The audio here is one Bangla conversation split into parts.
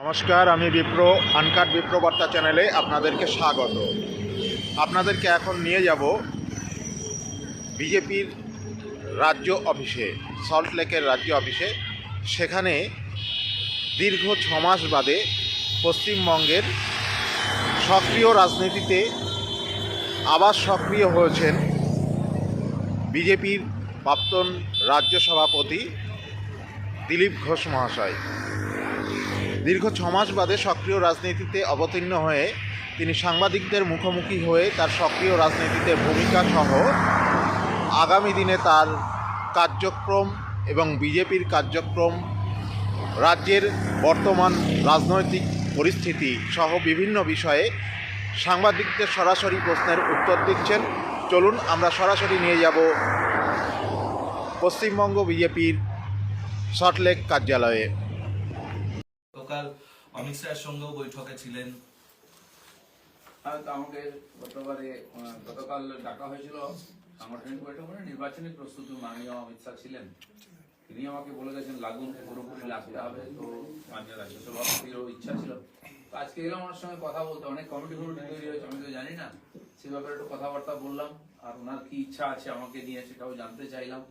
নমস্কার, আমি বিপ্র আনকাট বিপ্র বার্তা চ্যানেলে আপনাদেরকে স্বাগত। আপনাদেরকে এখন নিয়ে যাব বিজেপির রাজ্য অফিসে সল্টলেকের রাজ্য অফিসে। সেখানে দীর্ঘ ছ মাস বাদে পশ্চিমবঙ্গের সক্রিয় রাজনীতিতে আবার সক্রিয় হয়েছেন বিজেপির প্রাক্তন রাজ্য সভাপতি দিলীপ ঘোষ মহাশয়। দীর্ঘ ছমাস বাদে সক্রিয় রাজনীতিতে অবতীর্ণ হয়ে তিনি সাংবাদিকদের মুখোমুখি হয়ে তার সক্রিয় রাজনীতিতে ভূমিকা সহ আগামী দিনে তার কার্যক্রম এবং বিজেপির কার্যক্রম, রাজ্যের বর্তমান রাজনৈতিক পরিস্থিতি সহ বিভিন্ন বিষয়ে সাংবাদিকদের সরাসরি প্রশ্নের উত্তর দিচ্ছেন। চলুন আমরা সরাসরি নিয়ে যাব পশ্চিমবঙ্গ বিজেপির সল্টলেক কার্যালয়ে। গতকাল অমিত শাহের সঙ্গেও বৈঠকে ছিলেন। আমাকে গতবারে গতকাল ডাকা হয়েছিল সাংগঠনিক বৈঠক মানে নির্বাচনী প্রস্তুতি মাননীয় অমিত শাহ ছিলেন। তিনি আমাকে বলে গেছেন, লাগুন, পুরোপুরি লাগতে হবে। তো মাননীয় রাজ্য সভাপতিরও ইচ্ছা ছিল। তো আজকে এলাম ওনার সঙ্গে কথা বলতে। অনেক কমিটি কমিটি তৈরি হয়েছে, আমি তো জানি না। সে ব্যাপারে একটু কথাবার্তা বললাম। আর ওনার কি ইচ্ছা আছে আমাকে নিয়ে সেটাও জানতে চাইলাম।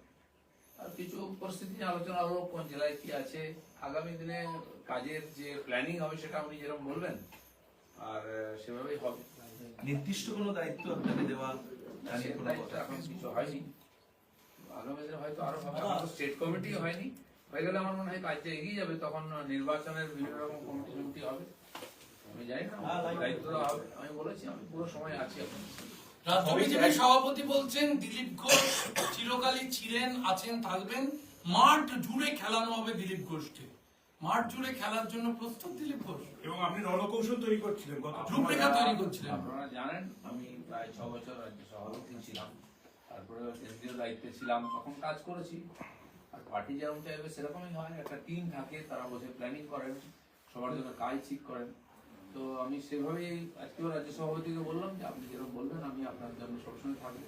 আর কিছু পরিস্থিতি আলোচনা হলো, কোন জেলায় কি আছে। আগামী দিনে কাজের যে প্ল্যানিং হবে সেটা উনি যেরকম বলবেন আর সেভাবেই হবে। নির্দিষ্ট কোনো দায়িত্ব আপনাকে দেওয়া তা কোনো কথা এখন কিছু হয়নি। আগামী হয়তো আরও হবে স্টেট কমিটি হয়নি। হয়ে গেলে আমার মনে হয় কাজটা এগিয়ে যাবে তখন নির্বাচনের বিভিন্ন রকম কমিটি কমিটি হবে। আমি জানি না দায়িত্ব হবে। আমি বলেছি আমি পুরো সময় আছি এখন। সভাপতি বলছেন দিলীপ ঘোষ চিরকালই ছিলেন আছেন থাকবেন। মাঠ জুড়ে খেলানো হবে দিলীপ ঘোষকে। মাঠ জুড়ে খেলার জন্য প্রস্তুত দিলীপ ঘোষ। এবং আপনি রণকৌশল তৈরি করছিলেন রূপরেখা তৈরি করছিলেন। আপনারা জানেন আমি প্রায় ছ বছর রাজ্য সভাপতি ছিলাম। তারপরে কেন্দ্রীয় দায়িত্বে ছিলাম তখন কাজ করেছি। আর পার্টি যেরকম চাইবে সেরকমই হয়। একটা টিম থাকে তারা বসে প্ল্যানিং করেন সবার জন্য কাজ ঠিক করেন। তো আমি সেভাবেই আজকেও রাজ্য সভাপতিকে বললাম যে আপনি যেরকম বলবেন আমি আপনার জন্য সবসময় থাকব।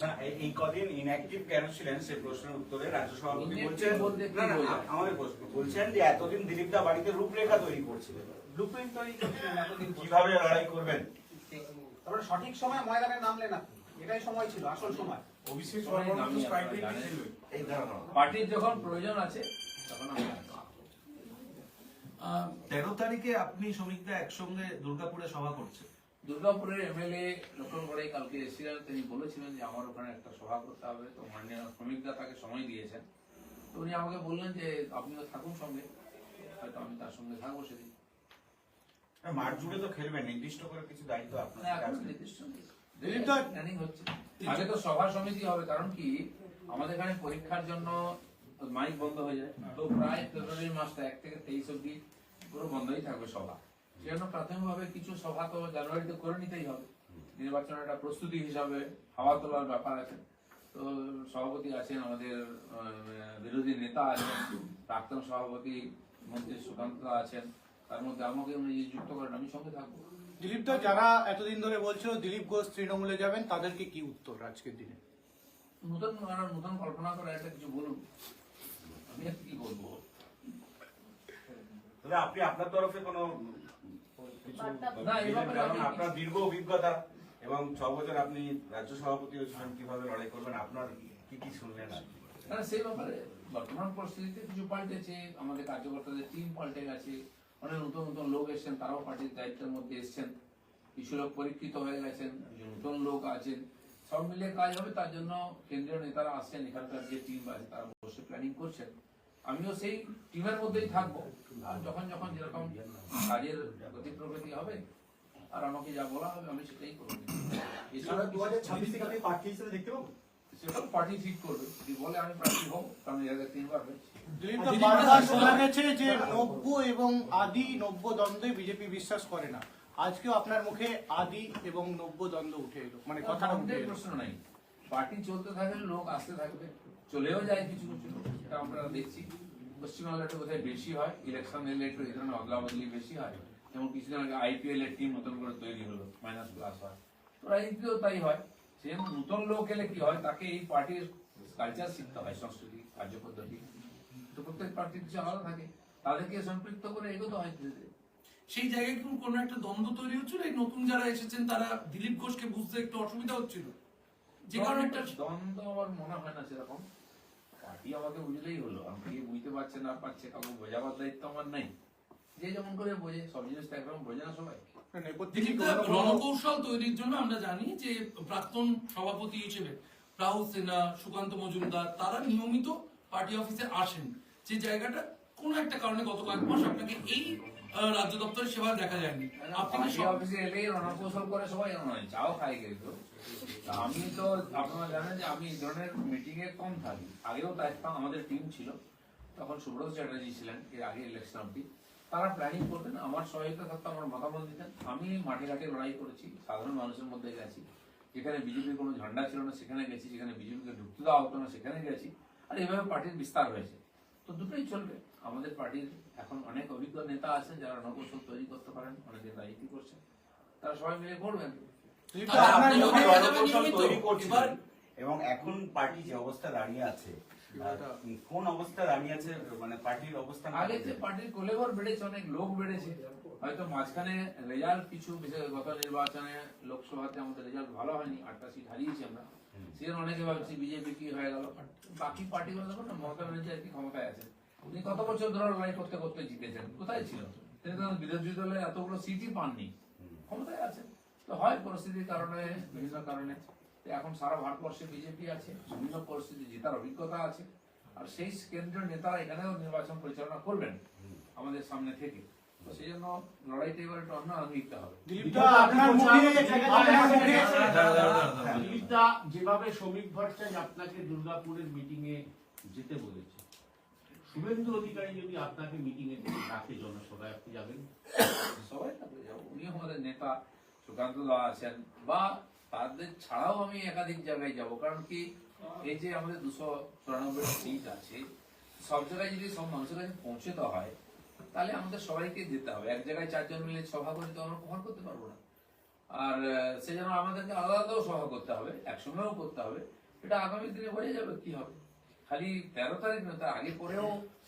না এই- এই কদিন ইনঅ্যাক্টিভ কেন ছিলেন সেই প্রশ্নের উত্তরে রাজ্য সভাপতি বলছেন বলতে কি না, না, বোঝায়? আমাদের প্রশ্ন বলছেন যে এতদিন দিলীপ দা বাড়িতে রূপরেখা তৈরি করছিলেন। ব্লুপ্রিন্ট তৈরি করছিলেন এতদিন। কীভাবে লড়াই করবেন? তারপরে সঠিক সময় ময়দানে নামলেন আপনি। এটাই সময় ছিল আসল সময়। অভিষেক। এই ধারণা। পার্টির যখন প্রয়োজন আছে তখন তেরো তারিখে আপনি শ্রমিকরা একসঙ্গে দুর্গাপুরে সভা করছেন। দুর্গাপুরের এমএলএ লোকন গড়ে কালকে এসেছিলেন তিনি বলেছিলেন যে আমার ওখানে একটা সভা করতে হবে। তো মাননীয় শ্রমিকরা তাকে সময় দিয়েছেন। তো উনি আমাকে বললেন যে আপনিও থাকুন সঙ্গে হয়তো আমি তার সঙ্গে থাকব সেদিন। মাঠ জুড়ে তো খেলবেন নির্দিষ্ট করে কিছু দায়িত্ব আপনার আছে। নির্দিষ্ট প্ল্যানিং হচ্ছে। আগে তো সভা সমিতি হবে কারণ কি? আমাদের এখানে পরীক্ষার জন্য মাইক বন্ধ হয়ে যায়। তো প্রায় ফেব্রুয়ারি মাসটা এক থেকে তেইশ অব্দি পুরো বন্ধই থাকবে সভা। সেজন্য প্রাথমিকভাবে কিছু সভা তো জানুয়ারিতে করে নিতেই হবে। নির্বাচনের একটা প্রস্তুতি হিসাবে হাওয়া তোলার ব্যাপার আছে। তো সভাপতি আছেন আমাদের বিরোধী নেতা আছেন প্রাক্তন সভাপতি মন্ত্রী সুকান্ত আছেন তার মধ্যে আমাকে উনি যুক্ত করেন আমি সঙ্গে থাকব। দিলীপ দা যারা এতদিন ধরে বলছিল দিলীপ ঘোষ তৃণমূলে যাবেন তাদেরকে কি উত্তর আজকের দিনে? নতুন আর নতুন কল্পনা করে একটা কিছু বলুন। আমি কি বলব আপনি আপনার তরফে কোনো কিছু না, এই ব্যাপারে কারণ আপনার দীর্ঘ অভিজ্ঞতা এবং ছ বছর আপনি রাজ্য সভাপতি হয়েছিলেন কীভাবে লড়াই করবেন আপনার কি কি শুনলেন আর না সেই ব্যাপারে বর্তমান পরিস্থিতিতে কিছু পাল্টেছে আমাদের কার্যকর্তাদের টিম পাল্টে গেছে অনেক নতুন নতুন লোক এসেছেন তারাও পার্টির দায়িত্বের মধ্যে এসেছেন কিছু লোক পরীক্ষিত হয়ে গেছেন কিছু নতুন লোক আছেন সব মিলিয়ে কাজ হবে তার জন্য কেন্দ্রীয় নেতারা আসছেন এখানকার যে টিম আছে তারা বসে প্ল্যানিং করছেন। আমিও সেই টিমের মধ্যেই থাকব। আর যখন যখন যেরকম কাজের গতি প্রগতি হবে আর আমাকে যা বলা হবে আমি সেটাই করব। এছাড়া দু হাজার ছাব্বিশ থেকে আপনি প্রার্থী হিসেবে দেখতে পাবো সেটা পার্টি ঠিক করবে। যদি বলে আমি প্রার্থী হব কারণ এর আগে তিনবার হয়েছে। দিলীপ দা বারবার শোনা গেছে যে নব্য এবং আদি নব্য দ্বন্দ্বে বিজেপি বিশ্বাস করে না আজকেও আপনার মুখে আদি এবং নব্য দ্বন্দ্ব উঠে এলো। মানে কথাটা উঠে প্রশ্ন নাই। পার্টি চলতে থাকলে লোক আসতে থাকবে চলেও যায় কিছু কিছু সেটা আমরা দেখছি। পশ্চিমবাংলা একটু কোথায় বেশি হয় ইলেকশন এলে একটু ধরনের অদলা বদলি বেশি হয় যেমন কিছুদিন আগে আইপিএল এর টিম নতুন করে তৈরি হলো মাইনাস প্লাস হয়। তো রাজনীতিতেও তাই হয়। সে নতুন লোক এলে কি হয় তাকে এই পার্টির কালচার শিখতে হয় সংস্কৃতি কার্যপদ্ধতি। তো প্রত্যেক পার্টির কিছু আলাদা থাকে। তাদেরকে সম্পৃক্ত করে এগোতে হয় ধীরে সেই জায়গায় কি কোনো একটা দ্বন্দ্ব তৈরি হচ্ছিল এই নতুন যারা এসেছেন তারা দিলীপ ঘোষকে বুঝতে একটু অসুবিধা হচ্ছিল? যে কারণে একটা দ্বন্দ্ব আমার মনে হয় না সেরকম। পার্টি আমাকে বুঝলেই হলো। আমি কে বুঝতে পারছে না পারছে কাউকে বোঝাবার দায়িত্ব আমার নাই। যে যেমন করে বোঝে সব জিনিস তো একরকম বোঝে না সবাই। কোনো- রণকৌশল তৈরির জন্য আমরা জানি যে প্রাক্তন সভাপতি হিসেবে রাহুল সিনহা সুকান্ত মজুমদার তারা নিয়মিত পার্টি অফিসে আসেন। যে জায়গাটা কোন একটা কারণে গত কয়েক মাস আপনাকে এই রাজ্য দপ্তরের সেবা দেখা যায়নি। আপনি কি অফিসে এলেই রণকৌশল করে সবাই নয় চাও খাই কিন্তু। আমি তো আপনারা জানেন যে আমি এই ধরনের মিটিং এ কম থাকি। আগেও থাকতাম আমাদের টিম ছিল। তখন সুব্রত চ্যাটার্জি ছিলেন এর আগে ইলেকশন অব্দি তারা প্ল্যানিং করতেন আমার সহায়তা থাকতো আমার মতামত দিতেন। আমি মাঠে ঘাটে লড়াই করেছি সাধারণ মানুষের মধ্যে গেছি। যেখানে বিজেপির কোনো ঝান্ডা ছিল না সেখানে গেছি। যেখানে বিজেপিকে ঢুকতে দেওয়া হতো না সেখানে গেছি। আর এভাবে পার্টির বিস্তার হয়েছে। তো দুটোই চলবে। আমাদের পার্টির এখন অনেক অভিজ্ঞ নেতা আছেন যারা নকৌশল তৈরি করতে পারেন অনেকে রাজনীতি করছেন? তারা সবাই মিলে করবেন এবার- এবং এখন পার্টি যে অবস্থা দাঁড়িয়ে আছে কোন অবস্থা দাঁড়িয়ে আছে মানে পার্টির অবস্থান আগে যে পার্টির কোলেবর বেড়েছে অনেক লোক বেড়েছে। হয়তো মাঝখানে রেজাল্ট কিছু বিশেষ গত নির্বাচনে লোকসভাতে আমাদের রেজাল্ট ভালো হয়নি আটটা সিট হারিয়েছি আমরা। সেজন্য অনেকে ভাবছি বিজেপি কি হয়ে গেল? বাকি পার্টিগুলো দেখুন না মমতা ব্যানার্জি আর কি ক্ষমতায় আছেন উনি কত বছর ধরে লড়াই করতে করতে জিতেছেন? কোথায় ছিল? তিনি তো বিরোধী দলে এতগুলো সিটই পাননি। ক্ষমতায় আছেন। তো হয় পরিস্থিতির কারণে বিভিন্ন কারণে। এখন সারা ভারতবর্ষে বিজেপি আছে বিভিন্ন পরিস্থিতি জেতার অভিজ্ঞতা আছে। আর সেই কেন্দ্রীয় নেতারা এখানেও নির্বাচন পরিচালনা করবেন আমাদের সামনে থেকে। তো সেই জন্য লড়াইটা এবার একটু অন্য হবে। যেভাবে শ্রমিক ভট্টাচার্য আপনাকে দুর্গাপুরের মিটিং এ যেতে বলেছে। শুভেন্দু অধিকারী যদি আপনাকে মিটিং এ ডাকে জনসভায় আপনি যাবেন? সবাই থাকবে যাব উনি আমাদের নেতা সুকান্ত দা আছেন বা তাদের ছাড়াও আমি একাধিক জায়গায় যাব কারণ কি এই যে আমাদের দুশো চুরানব্বই সিট আছে সব জায়গায় যদি সব মানুষের কাছে পৌঁছতে হয় তাহলে আমাদের সবাইকে যেতে হবে। এক জায়গায় চারজন মিলে সভা করে তো আমরা কখন করতে পারব না। আর আহ, সেজন্য আমাদেরকে আলাদা আলাদাও সভা করতে হবে একসঙ্গেও করতে হবে এটা আগামী দিনে বোঝা যাবে কি হবে? খালি তেরো তারিখ নয় তার আগে পরেও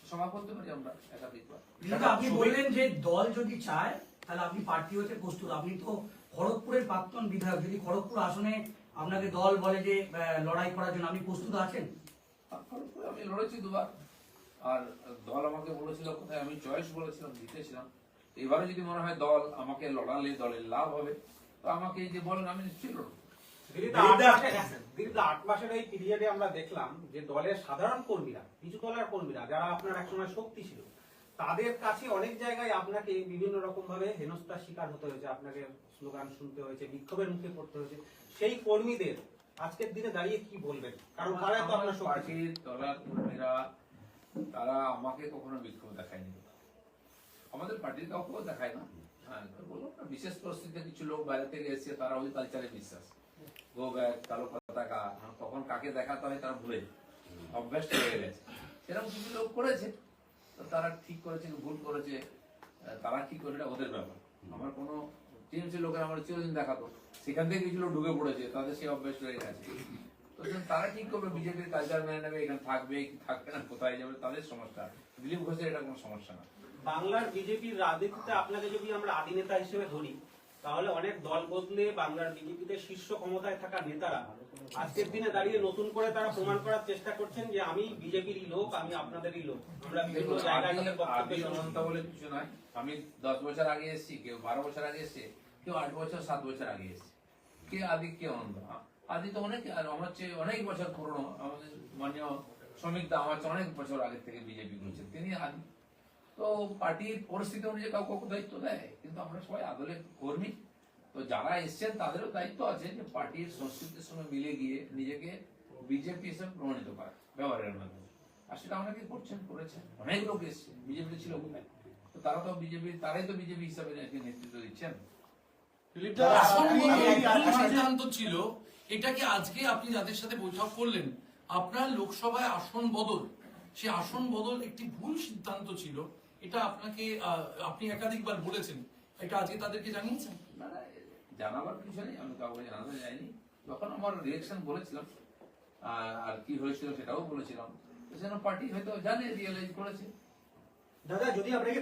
সভা করতে পারি আমরা একাধিকবার কিন্তু আপনি বললেন যে দল যদি চায় তাহলে আপনি প্রার্থী হতে প্রস্তুত। আপনি তো খড়গপুরের প্রাক্তন বিধায়ক যদি খড়গপুর আসনে আপনাকে দল বলে যে লড়াই করার জন্য আপনি প্রস্তুত আছেন? তারপরে পরে আমি লড়েছি দুবার। আর দল আমাকে বলেছিল কোথায় আমি চয়েস বলেছিলাম জিতেছিলাম। এবারে যদি মনে হয় দল আমাকে লড়ালে দলের লাভ হবে তো আমাকে এই যে বলেন আমি নিশ্চয়ই লড়বো। দিলীপ দা, আট মাসের- এই পিরিয়ডে আমরা দেখলাম যে দলের সাধারণ কর্মীরা কিছু দলের কর্মীরা যারা আপনার একসময় শক্তি ছিল তাদের কাছে অনেক জায়গায় আপনাকে বিভিন্ন রকম ভাবে হেনস্থার শিকার হতে হয়েছে আপনাকে স্লোগান শুনতে হয়েছে বিক্ষোভের মুখে পড়তে হয়েছে। সেই কর্মীদের আজকের দিনে দাঁড়িয়ে কি বলবেন? কারণ তারা তো আপনার পার্টির দলের কর্মীরা তারা আমাকে কখনো বিক্ষোভ দেখায়নি। আমাদের পার্টির কাউকেও দেখায় না। হ্যাঁ বললাম না, বিশেষ পরিস্থিতিতে কিছু লোক বাইরে থেকে এসে তারা ওই কালচারে বিশ্বাস। গো ব্যাগ কালো পতাকা কখন কাকে দেখাতে হয় তারা ভুলে যায়। অভ্যাস হয়ে গেছে। সেরকম কিছু লোক করেছে, তো তারা ঠিক করেছে ভুল করেছে তারা কি করে এটা ওদের ব্যাপার। আমার কোনো টিএমসি লোকের আমার চিরদিন দেখাতো সেখান থেকে কিছু লোক ঢুকে পড়েছে, তাদের সেই অভ্যাস হয়ে গেছে। তো তারা ঠিক করবে, বিজেপির কালচার মেনে নেবে, এখানে থাকবে, কি থাকবে না, কোথায় যাবে, তাদের সমস্যা। দিলীপ ঘোষের এটা কোনো সমস্যা না। বাংলার বিজেপির রাজনীতিতে আপনাকে যদি আমরা আদিনেতা হিসেবে ধরি তাহলে অনেক দল বদলে বাংলার বিজেপিতে শীর্ষ ক্ষমতায় থাকা নেতারা আজকের দিনে দাঁড়িয়ে নতুন করে তারা প্রমাণ করার চেষ্টা করছেন যে আমি বিজেপিরই লোক আমি আপনাদেরই লোক। আমরা বিভিন্ন জায়গায় বলে কিছু নয়। আমি দশ বছর আগে এসেছি কেউ বারো বছর আগে এসছে কেউ আট বছর সাত বছর আগে এসছে। কে আদি কে অনন্ত আদি তো অনেক আমার চেয়ে অনেক বছর পুরনো আমাদের মাননীয় শ্রমিক দা আমার অনেক বছর আগে থেকে বিজেপি করছেন তিনি তো পার্টির পরিস্থিতি অনুযায়ী কাউ কাউকে দায়িত্ব দেয়। কিন্তু আমরা সবাই আদলে কর্মী। তো যারা এসছেন তাদেরও দায়িত্ব আছে যে পার্টির সংস্কৃতির সঙ্গে মিলে গিয়ে নিজেকে বিজেপি হিসেবে প্রমাণিত করা ব্যবহারের মাধ্যমে। আর সেটা অনেকে করছেন করেছেন। অনেক লোক এসছে। বিজেপি ছিল কোথায় তো তারা তো বিজেপি তারাই তো বিজেপি হিসাবে নেতৃত্ব দিচ্ছেন। সিদ্ধান্ত ছিল? এটা কি আজকে আপনি যাদের সাথে বৈঠক করলেন আপনার লোকসভায় আসন বদল সে আসন বদল একটি ভুল সিদ্ধান্ত ছিল। এটা আপনাকে আপনি একাধিকবার বলেছেন। এটা আজকে তাদেরকে জানিয়েছেন? না, না, জানাবার কিছু নেই আমি কাউকে জানাতে যাইনি। যখন আমার রিয়েকশন বলেছিলাম আর কি হয়েছিল সেটাও বলেছিলাম। সেজন্য পার্টি হয়তো জানে রিয়েলাইজ করেছে। দাদা যদি আপনাকে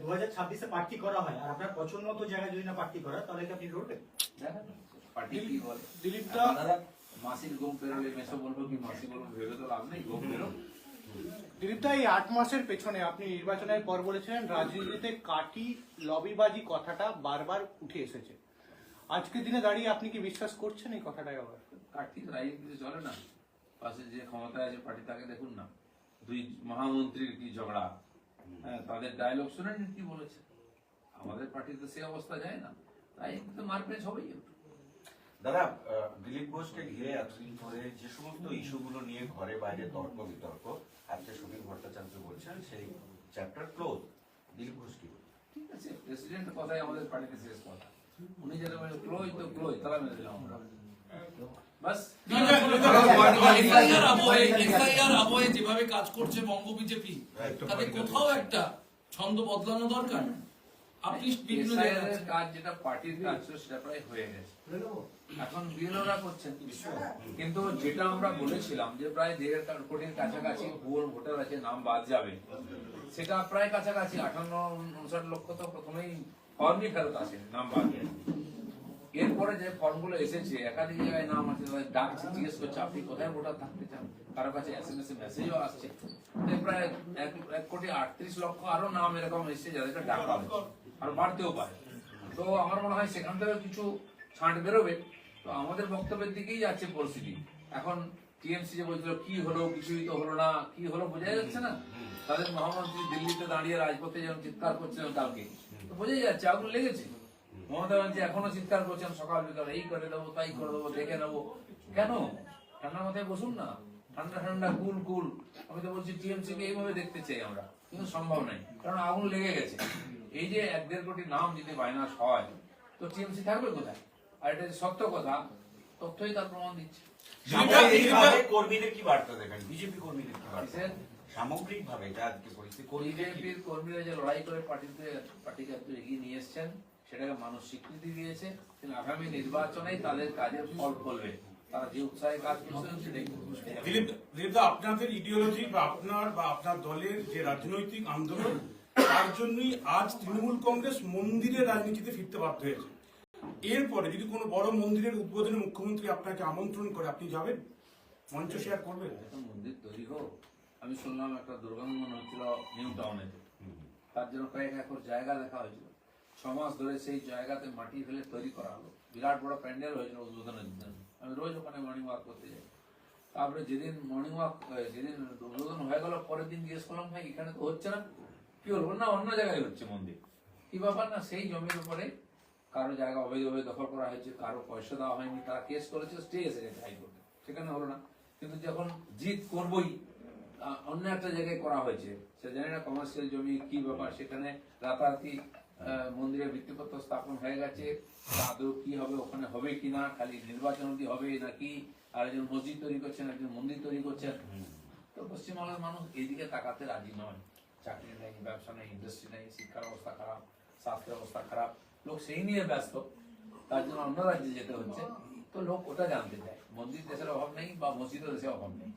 দু হাজার ছাব্বিশে প্রার্থী করা হয় আর আপনার পছন্দ মতো জায়গায় যদি না প্রার্থী করা তাহলে কি আপনি লড়বেন? দেখেন পার্টি কি বলে? দিলীপ দাদা মাসির ঘুম পেরোলে মেসো বলব কি মাসি বলব ভেবে তো লাভ নেই ঘুম বেরো দিলীপ দা এই আট মাসের পেছনে আপনি নির্বাচনের পর বলেছিলেন রাজনীতিতে কাটি লবিবাজি কথাটা বারবার উঠে এসেছে। আজকের দিনে দাঁড়িয়ে আপনি কি বিশ্বাস করছেন এই কথাটাই আবার? কাঠি রাজনীতি চলে না? পাশে যে ক্ষমতায় আছে পার্টি তাকে দেখুন না। দুই মহামন্ত্রীর কি ঝগড়া? হ্যাঁ তাদের ডায়লগ শুনেন কি বলেছে। আমাদের পার্টিতে সে অবস্থা যায় না। তাই তো মারপেট হবেই দাদা আহ, দিলীপ ঘোষকে ঘিরে এতদিন ধরে যে সমস্ত ইস্যুগুলো নিয়ে ঘরে বাইরে তর্ক বিতর্ক আজকে সুবীর ভট্টাচার্য বলছেন সেই চ্যাপ্টার ক্লোজ দিলীপ ঘোষ কি বলছেন? ঠিক আছে প্রেসিডেন্ট কথাই আমাদের পার্টিতে শেষ কথা। উনি যেটা বলে ক্লোজ তো ক্লোজ তারা মেনে দিলাম আমরা। বাস। যেভাবে কাজ করছে বঙ্গ বিজেপি তাতে কোথাও একটা ছন্দ বদলানো দরকার? আপনি বিভিন্ন জায়গায় কাজ যেটা পার্টির কাজ সেটা প্রায় হয়ে গেছে। এখন করছেন কিন্তু যেটা আমরা বলেছিলাম যে প্রায় দেড় কোটির কাছাকাছি ভোটার আছে, নাম বাদ যাবে। সেটা প্রায় কাছাকাছি, আঠান্ন, উনষাট লক্ষ তো প্রথমেই ফর্মই ফেরত আসে, নাম বাদ এরপরে যে ফর্মগুলো এসেছে একাধিক জায়গায় নাম আছে ডাকছে, জিজ্ঞেস করছে, আপনি কোথায় ভোটার থাকতে চান? কারও কাছে এস এম এস মেসেজও আসছে প্রায় এক কোটি আটত্রিশ লক্ষ আরও নাম এরকম এসেছে যাদেরকে ডাকা আর বাড়তেও পারে। তো আমার মনে হয় সেখান থেকে কিছু ছাঁট বেরোবে। তো আমাদের বক্তব্যের দিকেই যাচ্ছে পরিস্থিতি। এখন টিএমসি যে বলছিল, কি হলো, কিছুই তো হলো না, কি হলো বোঝা যাচ্ছে না। তাদের মহামন্ত্রী দিল্লিতে দাঁড়িয়ে রাজপথে যেমন চিৎকার করছিলেন কালকে। তো বোঝাই যাচ্ছে আগুন লেগেছে মমতা ব্যানার্জি এখনও চিৎকার করছেন, সকাল বিকাল, এই করে দেবো, তাই করে দেবো দেখে নেব। কেন? ঠান্ডা মাথায় বসুন না। ঠান্ডা ঠান্ডা, কুল কুল। আমি তো বলছি টিএমসি কে এইভাবে দেখতে চাই আমরা। কিন্তু সম্ভব নাই কারণ আগুন লেগে গেছে। এই যে এক দেড় কোটি নাম যদি মাইনাস হয়, তো টিএমসি থাকবে কোথায়? আর এটা যে সত্য কথা তথ্যই তার প্রমাণ দিচ্ছে। সামগ্রিকভাবে কর্মীদের কি বার্তা দেবেন বিজেপি কর্মীদের কি বার্তা? সামগ্রিকভাবে যা আজকে পরিস্থিতি বিজেপির কর্মীরা যে লড়াই করে পার্টিতে পার্টিকে এগিয়ে নিয়ে এসছেন সেটাকে মানুষ স্বীকৃতি দিয়েছে। কিন্তু আগামী নির্বাচনে তাদের কাজের ফল ফলবে। তারা যে উৎসাহে কাজ করছেন সেটাই দিলীপ দিলীপ দা আপনাদের ইডিওলজি বা আপনার বা আপনার দলের যে রাজনৈতিক আন্দোলন তার জন্যই আজ তৃণমূল কংগ্রেস মন্দিরের রাজনীতিতে ফিরতে বাধ্য হয়েছে। এরপরে যদি কোনো বড় মন্দিরের উদ্বোধনে মুখ্যমন্ত্রী আপনাকে আমন্ত্রণ করে, আপনি যাবেন? মঞ্চ শেয়ার করবেন? মন্দির তৈরি হোক। আমি শুনলাম একটা দুর্গন্ধ হচ্ছিল নিউ টাউনে তার জন্য কয়েক একর জায়গা দেখা হয়েছিল। ছ মাস ধরে সেই জায়গাতে মাটি ফেলে তৈরি করা হলো। বিরাট বড় প্যান্ডেল হয়েছিল উদ্বোধনের জন্য আমি রোজ ওখানে মর্নিং ওয়াক করতে যাই। তারপরে যেদিন মর্নিং ওয়াক যেদিন উদ্বোধন হয়ে গেল, পরের দিন জিজ্ঞেস করলাম, ভাই, এখানে তো হচ্ছে না? কি বলব না, অন্য জায়গায় হচ্ছে মন্দির। কি ব্যাপার না, সেই জমির উপরে কারও জায়গা অবৈধভাবে দখল করা হয়েছে, কারও পয়সা দেওয়া হয়নি, তারা কেস করেছে স্টে এসে গেছে হাইকোর্টে সেখানে হলো না। কিন্তু যখন জিত করবই অন্য একটা জায়গায় করা হয়েছে, সে জানি না কমার্শিয়াল জমি কি ব্যাপার, সেখানে রাতারাতি মন্দিরের ভিত্তিপত্র স্থাপন হয়ে গেছে আদৌ কি হবে, ওখানে হবে কি না, খালি নির্বাচন অবধি হবে নাকি আর একজন মসজিদ তৈরি করছেন, একজন মন্দির তৈরি করছেন? তো পশ্চিমবাংলার মানুষ এইদিকে তাকাতে রাজি নয়। চাকরি নেই, ব্যবসা নেই ইন্ডাস্ট্রি নেই, শিক্ষার অবস্থা খারাপ, স্বাস্থ্যের অবস্থা খারাপ। লোক সেই নিয়ে ব্যস্ত তার জন্য অন্য রাজ্যে যেতে হচ্ছে। তো লোক ওটা জানতে চায়। মন্দির দেশের অভাব নেই বা মসজিদও দেশের অভাব নেই।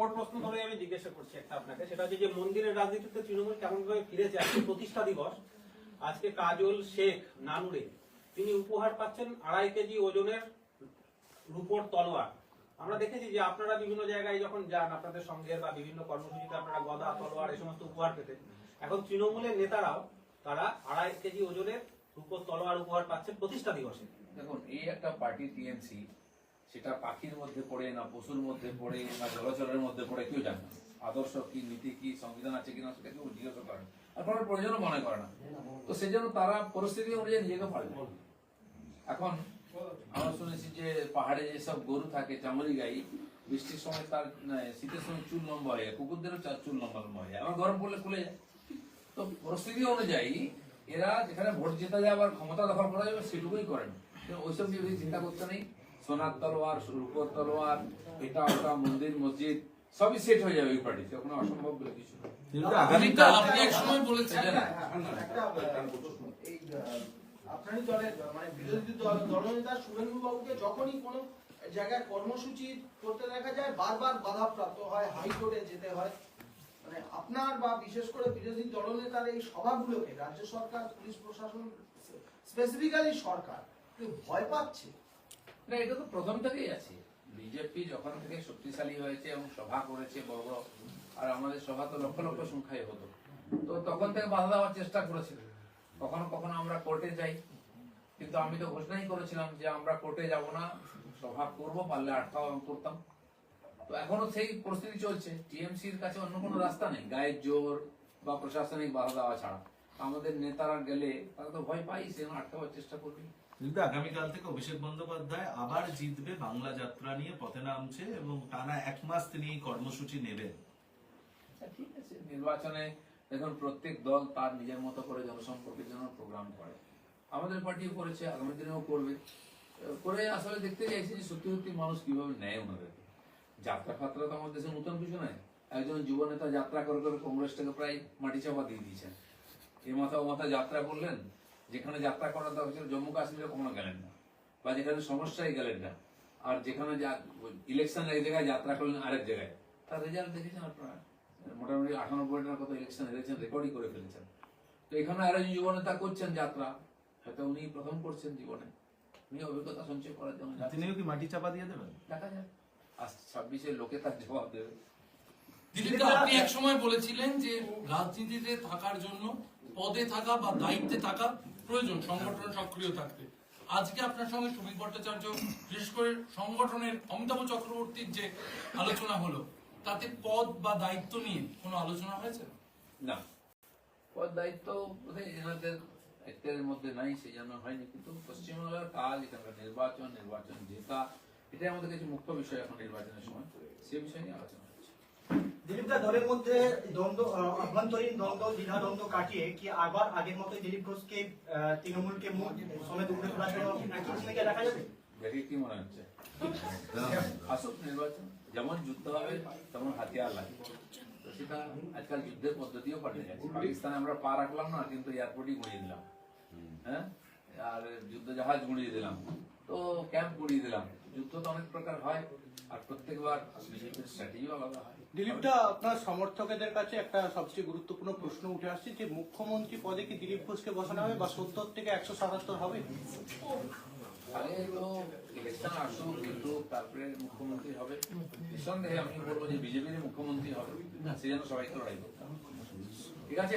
ওর প্রশ্ন ধরে আমি জিজ্ঞাসা করছি একটা আপনাকে সেটা হচ্ছে যে মন্দিরের রাজনীতিতে তৃণমূল কেমন ভাবে ফিরেছে? আজকে প্রতিষ্ঠা দিবস। আজকে কাজল শেখ নানুরে তিনি উপহার পাচ্ছেন আড়াই কেজি ওজনের রূপোর তলোয়ার। আমরা দেখেছি যে আপনারা বিভিন্ন জায়গায় যখন যান আপনাদের সঙ্গে বা বিভিন্ন কর্মসূচিতে আপনারা গদা তলোয়ার এই সমস্ত উপহার পেতেন। এখন তৃণমূলের নেতারাও তারা আড়াই কেজি ওজনের রূপোর তলোয়ার উপহার পাচ্ছেন প্রতিষ্ঠা দিবসে। দেখুন, এই একটা পার্টি টিএমসি সেটা পাখির মধ্যে পড়ে না পশুর মধ্যে পড়ে না জলচরের মধ্যে পড়ে, কেউ জানে না। আদর্শ কি, নীতি কি, সংবিধান আছে কিনা, সেটা কেউ জিজ্ঞাসা করে আর কোনো প্রয়োজনও মনে করে না। তো সেই জন্য তারা পরিস্থিতি অনুযায়ী নিজেকে পারবে এখন আমরা শুনেছি যে পাহাড়ে যেসব গরু থাকে, চামড়ি গাই, বৃষ্টির সময় তার শীতের সময় চুল লম্বা হয়ে যায়, কুকুরদেরও চুল লম্বা লম্বা হয়ে যায়। আবার গরম পড়লে খুলে যায়। তো পরিস্থিতি অনুযায়ী এরা যেখানে ভোট জেতা যায় আবার ক্ষমতা দখল করা যাবে সেটুকুই করেন ওইসব নিয়ে বেশি চিন্তা করতে নেই সোনার তলোয়ার রূপর তলোয়ার এটা ওটা মন্দির মসজিদ সবই সেট হয়ে যাবে ওই পার্টিতে ওখানে অসম্ভব বলে কিছু আপনি এক সময় বলেছিলেন আপনারই দলের মানে বিরোধী দল দলনেতা শুভেন্দু বাবুকে যখনই কোনো জায়গায় কর্মসূচি করতে দেখা যায় বারবার বাধাপ্রাপ্ত হয় হাইকোর্টে যেতে হয় মানে আপনার বা বিশেষ করে বিরোধী দলনেতার এই সভাগুলোকে রাজ্য সরকার, পুলিশ প্রশাসন স্পেসিফিক্যালি সরকার ভয় পাচ্ছে? না, এটা তো প্রথম থেকেই আছে। বিজেপি যখন থেকে শক্তিশালী হয়েছে এবং সভা করেছে বড় বড়, আর আমাদের সভা তো লক্ষ লক্ষ সংখ্যায় হতো। তো তখন থেকে বাধা দেওয়ার চেষ্টা করেছিল। কখনো কখনো আমরা কোর্টে যাই। কিন্তু আমি তো ঘোষণাই করেছিলাম যে আমরা কোর্টে যাব না। সভা করব, পারলে আটকাও করতাম। তো এখনও সেই পরিস্থিতি চলছে। টিএমসির কাছে অন্য কোনো রাস্তা নেই। গায়ের জোর বা প্রশাসনিক বাধা দেওয়া ছাড়া। আমাদের নেতারা গেলে তারা তো ভয় পাই সে আটকাবার চেষ্টা করবে। কিন্তু আগামীকাল থেকে অভিষেক বন্দ্যোপাধ্যায় আবার জিতবে বাংলা যাত্রা নিয়ে পথে নামছে এবং টানা এক মাস তিনি কর্মসূচি নেবেন। আচ্ছা, ঠিক আছে। নির্বাচনে দেখুন প্রত্যেক দল তার নিজের মতো করে জনসম্পর্কের জন্য প্রোগ্রাম করে। আমাদের পার্টিও করেছে আগামী দিনেও করবে। করে আসলে দেখতে চাইছি যে সত্যি সত্যি মানুষ কীভাবে নেয় ওনাদেরকে যাত্রা ফাত্রা তো আমাদের দেশে নতুন কিছু নয়। একজন যুব নেতা যাত্রা করে করে কংগ্রেসটাকে প্রায় মাটি চাপা দিয়ে দিয়েছেন এ মাথা ও মাথা যাত্রা করলেন যেখানে যাত্রা করার দরকার ছিল জম্মু কাশ্মীরে কখনো গেলেন না বা যেখানে সমস্যায় গেলেন না। আর যেখানে ইলেকশন এক জায়গায় যাত্রা করলেন আরেক জায়গায়। তার রেজাল্ট দেখেছেন আপনারা? মোটামুটি আটানব্বইটার কত ইলেকশন হেরেছেন রেকর্ডই করে ফেলেছেন। তো এখানে আরও যুব নেতা করছেন যাত্রা। হয়তো উনি প্রথম করছেন জীবনে। উনি অভিজ্ঞতা সঞ্চয় করার জন্য। তিনিও কি মাটি চাপা দিয়ে দেবেন? দেখা যাক। আজ ছাব্বিশে লোকে তার জবাব দেবে। দিলীপ আপনি এক সময় বলেছিলেন যে রাজনীতিতে থাকার জন্য পদে থাকা বা দায়িত্বে থাকা প্রয়োজন সংগঠনে সক্রিয় থাকতে। আজকে আপনার সঙ্গে সুমিত ভট্টাচার্য বিশেষ করে সংগঠনের অমিতাভ চক্রবর্তীর যে আলোচনা হলো তাতে পদ বা দায়িত্ব নিয়ে কোনো আলোচনা হয়েছে? না। পদ দায়িত্ব এনাদের এর মধ্যে নাই সেই জন্য হয়নি কিন্তু পশ্চিমবাংলার কাজ এখানকার নির্বাচন নির্বাচন জেতা এটাই আমাদের কাছে মুখ্য বিষয় এখন নির্বাচনের সময়। সে বিষয় নিয়ে আলোচনা হচ্ছে। দিলীপদা দলের মধ্যে দ্বন্দ্ব অভ্যন্তরীণ দ্বন্দ্ব দ্বিধা দ্বন্দ্ব কাটিয়ে কি আবার আগের মতো দিলীপ ঘোষকে তৃণমূলকে সমেত উঠে তোলার জন্য একই ভূমিকা দেখা যাবে? দেখে কি মনে হচ্ছে। আসুক নির্বাচন যেমন যুদ্ধ হবে তেমন হাতিয়ার লাগে। তো সেটা আজকাল যুদ্ধের পদ্ধতিও পাল্টে গেছে পাকিস্তানে আমরা পা রাখলাম না কিন্তু এয়ারপোর্টই গুঁড়িয়ে দিলাম। হ্যাঁ? আর যুদ্ধ জাহাজ গুঁড়িয়ে দিলাম। তো ক্যাম্প গুঁড়িয়ে দিলাম। যুদ্ধ তো অনেক প্রকার হয় আর প্রত্যেকবার বিজেপির স্ট্র্যাটেজিও আলাদা হয়। দিলীপদা আপনার সমর্থকদের কাছে একটা সবচেয়ে গুরুত্বপূর্ণ প্রশ্ন উঠে আসছে যে মুখ্যমন্ত্রী পদে কি দিলীপ ঘোষকে বসানো হবে বা সত্তর থেকে একশো সাতাত্তর হবে? আগে তো ইলেকশন আসুক কিন্তু তারপরে মুখ্যমন্ত্রী হবে। নিঃসন্দেহে আমি বলব যে বিজেপির মুখ্যমন্ত্রী হবে। সে যেন সবাইকে লড়াই করতে। ঠিক আছে?